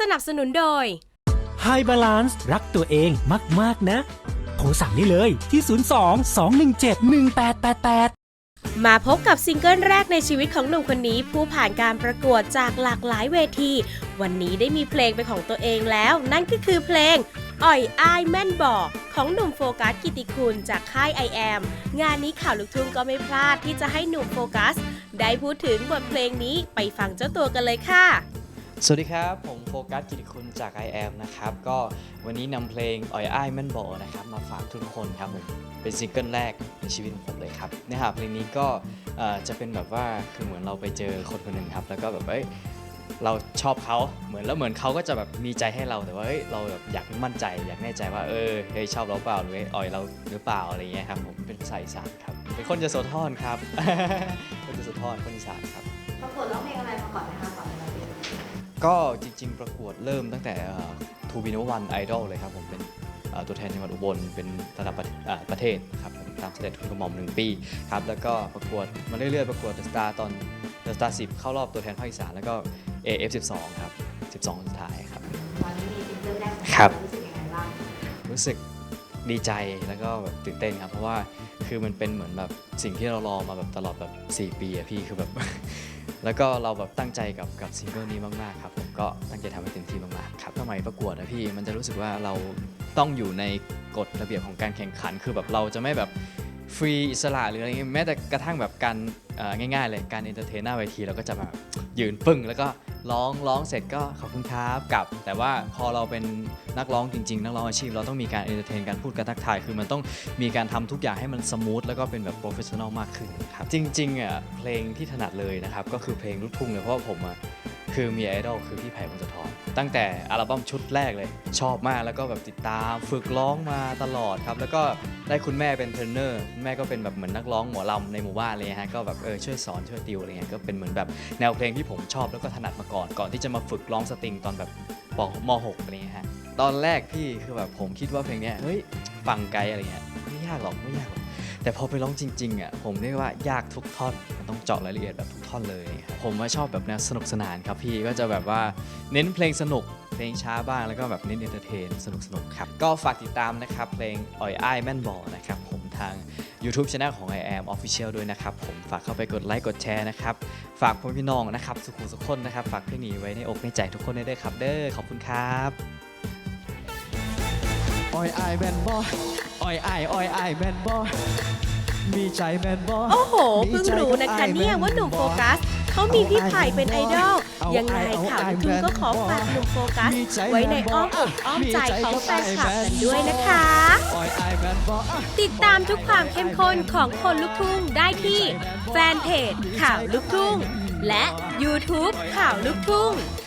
สนับสนุนโดย High Balance รักตัวเองมาก ๆ นะ โทรสั่งได้เลยที่ 02 217 1888มาพบกับซิงเกิลแรกในชีวิตของหนุ่มคนนี้ผู้ผ่านการประกวดจากหลากหลายเวที วันนี้ได้มีเพลงเป็นของตัวเองแล้ว นั่นก็คือเพลง อ่อยอ้ายแม่นบอก ของหนุ่มโฟกัสกิติคุณจากค่าย I am งานนี้ข่าวลูกทุ่งก็ไม่พลาดที่จะให้หนุ่มโฟกัส ได้พูดถึงบทเพลงนี้ไปฟังเจ้าตัวกันเลยค่ะ สวัสดีครับ ผมโฟกัสกิติคุณจาก I am นะครับ ก็วันนี้นำเพลงอ่อยอ้ายแม่นบอกนะครับ มาฝากทุกคนครับผมเป็นซิงเกิลแรกในชีวิตของผมเลยครับเนื้อหาเพลงนี้ก็จะเป็นแบบว่าคือเหมือนเราไปเจอคนคนหนึ่งครับ แล้วก็แบบเอ้ยเราชอบเขาเหมือนแล้วเหมือนเขาก็จะแบบมีใจให้เราแต่ว่าเอ้ยเราแบบอยากมั่นใจ อยากแน่ใจว่าเออเฮ้ยชอบเราเปล่าหรืออ่อยเราหรือเปล่าอะไรเงี้ยครับผมเป็นภาษาอีสานครับเป็นคนจะโสธรครับคนจะโสธรคนอีสานครับประกวดร้องเพลงอะไรมาก่อนนะคะก่อนเป็น ก็จริง ๆ ประกวดเริ่มตั้งแต่ทูบิโนวันไอดอลเลยครับผมเป็นเอ่อตัวแทนจังหวัดอุบลเป็นระดับประเอ่อประเทศครับผมตามเสด็จทุนกระหม่อมหนึ่งปีครับแล้วก็ประกวดมาเรื่อยๆประกวดเดอะสตาร์ตอนเดอะสตาร์สิเข้ารอบตัวแทนภาคอีสานแล้วก็ AF12 ครับ 12 สุดท้ายครับตอนนี้มีซิงเกิลแรกของครับรู้สึกยังไงบ้างรู้สึกดีใจแล้วก็แบบตื่นเต้นครับ เพราะว่า คือมันเป็นเหมือนแบบสิ่งที่เรารอมาแบบตลอดแบบ 4 ปีอะพี่คือแบบ แล้วก็เราแบบตั้งใจกับกับซิงเกิลนี้มากๆครับผมก็ตั้งใจทำให้เต็มที่มากๆครับสมัยประกวดนะพี่มันจะรู้สึกว่าเราต้องอยู่ในกฎระเบียบของการแข่งขัน คือแบบเราจะไม่แบบฟรีอิสระหรืออะไรเงี้ยแม้แต่กระทั่งแบบการเอ่อง่ายๆเลยการเอนเตอร์เทนหน้าเวทีเราก็จะแบบยืนปึ้งแล้วก็ ร้องร้องเสร็จก็ขอบคุณครับกลับ แต่ว่าพอเราเป็นนักร้องจริง ๆ นักร้องอาชีพเราต้องมีการเอนเตอร์เทนการพูดการทักทายคือมันต้องมีการทำทุกอย่างให้มันสมูทแล้วก็เป็นแบบโปรเฟชชั่นอลมากขึ้นครับจริงๆอะเพลงที่ถนัดเลยนะครับก็คือเพลงลูกทุ่งเลยเพราะว่าผมอะ คือมีไอดอลคือพี่ไผ่พงศธรตั้งแต่อัลบั้มชุดแรกเลย ชอบมากแล้วก็แบบติดตามฝึกร้องมาตลอดครับ แล้วก็ได้คุณแม่เป็นเทรนเนอร์แม่ก็เป็นแบบเหมือนนักร้องหมอลำในหมู่บ้านเลยฮะก็แบบเออช่วยสอนช่วยติวอะไรเงี้ยก็เป็นเหมือนแบบแนวเพลงที่ผมชอบแล้วก็ถนัดมาก่อนก่อนที่จะมาฝึกร้องสตริงตอนแบบปม .6 อะไรเงี้ยฮะตอนแรกพี่คือแบบผมคิดว่าเพลงเนี้ยเฮ้ยฟังไกลอะไรเงี้ยไม่ยากหรอกไม่ยากหรอก แต่พอไปร้องจริงๆอะผมเรียกว่ายากทุกท่อนมันต้องเจาะรายละเอียดแบบทุกท่อนเลยครับผมว่าชอบแบบแนวสนุกสนานครับพี่ก็จะแบบว่าเน้นเพลงสนุกเพลงช้าบ้างแล้วก็แบบเน้นเอนเตอร์เทนสนุกสนุกๆครับ ก็ฝากติดตามนะครับเพลงอ่อยอ้ายแม่นบอนะครับผมทาง YouTube Channel ของ I am Official ด้วยนะครับ ผมฝากเข้าไปกดไลค์กดแชร์นะครับ ฝากพ่อพี่น้องนะครับ สุขุมสุขคนนะครับ ฝากเพลงนี้ไว้ในอกในใจทุกคนได้ด้วยครับเด้อขอบคุณครับ อ้อยอายแมนบออ้อยอายอ้อยอายแมนบอมีใจแมนบอโอ้โห เพิ่งรู้นะคะเนี่ยว่าหนุ่มโฟกัสเขามีพี่ไผ่เป็นไอดอล ยังไงข่าวลูกทุ่งก็ขอฝากหนุ่มโฟกัส ไว้ในอ้อมอกอ้อมใจของแฟนคลับกันด้วยนะคะอ้อยอายแมนบอติดตามทุกความเข้มข้นของคนลูกทุ่งได้ที่แฟนเพจข่าวลูกทุ่ง และ YouTube ข่าวลูกทุ่ง